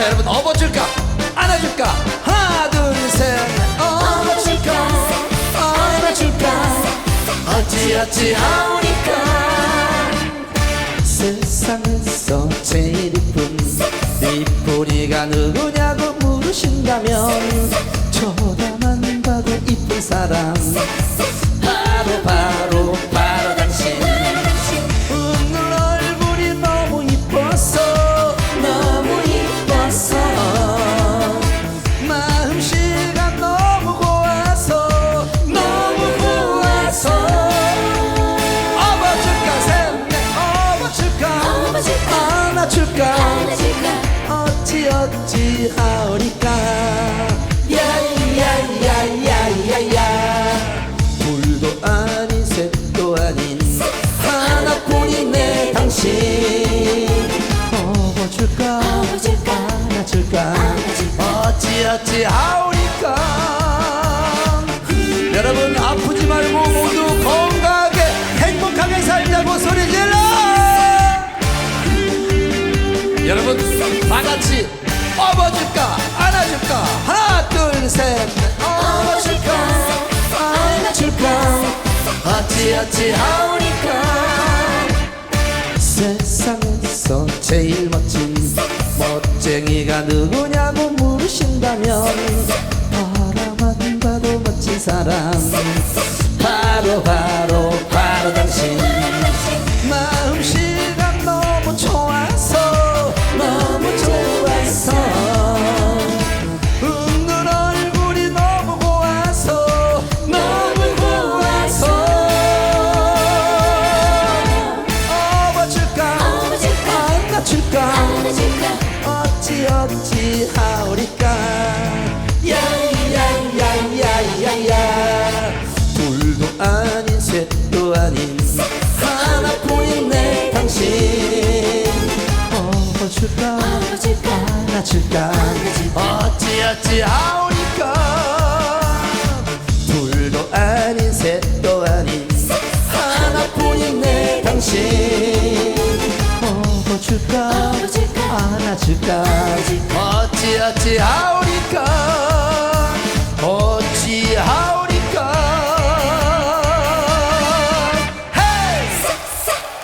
자 여러분 업어줄까? 안아줄까? 하나 둘셋. 업어줄까? 안아줄까? 어찌 어찌 하오니까? 세상에서 제일 이쁜 니뿌리가 누구냐고 물으신다면 저다만 봐도 이쁜 사람 안아줄까? 어찌 어찌 하오니까. 야야야야야야 둘도 아닌 셋도 아닌 하나뿐인 내 당신. 업어줄까? 안아줄까? 어찌 어찌 하오니까 여러분 다 같이 업어줄까 안아줄까? 하나 둘셋. 업어줄까? 안아줄까? 어찌 어찌 하오니까? 세상에서 제일 멋진 멋쟁이가 누구냐고 물으신다면 바라만 봐도 멋진 사람. 바로 바로 바로 당신 어찌 어찌 하오리까. 야야야야야야 둘도 아닌 셋도 아닌. 하나뿐인 내 당신. 업어줄까? 안아줄까? 어찌 어찌 하오니까? 둘도 아닌 셋도 아닌. 하나뿐인 내 당신. 업어줄까? 안아줄까? 어찌 어찌 하오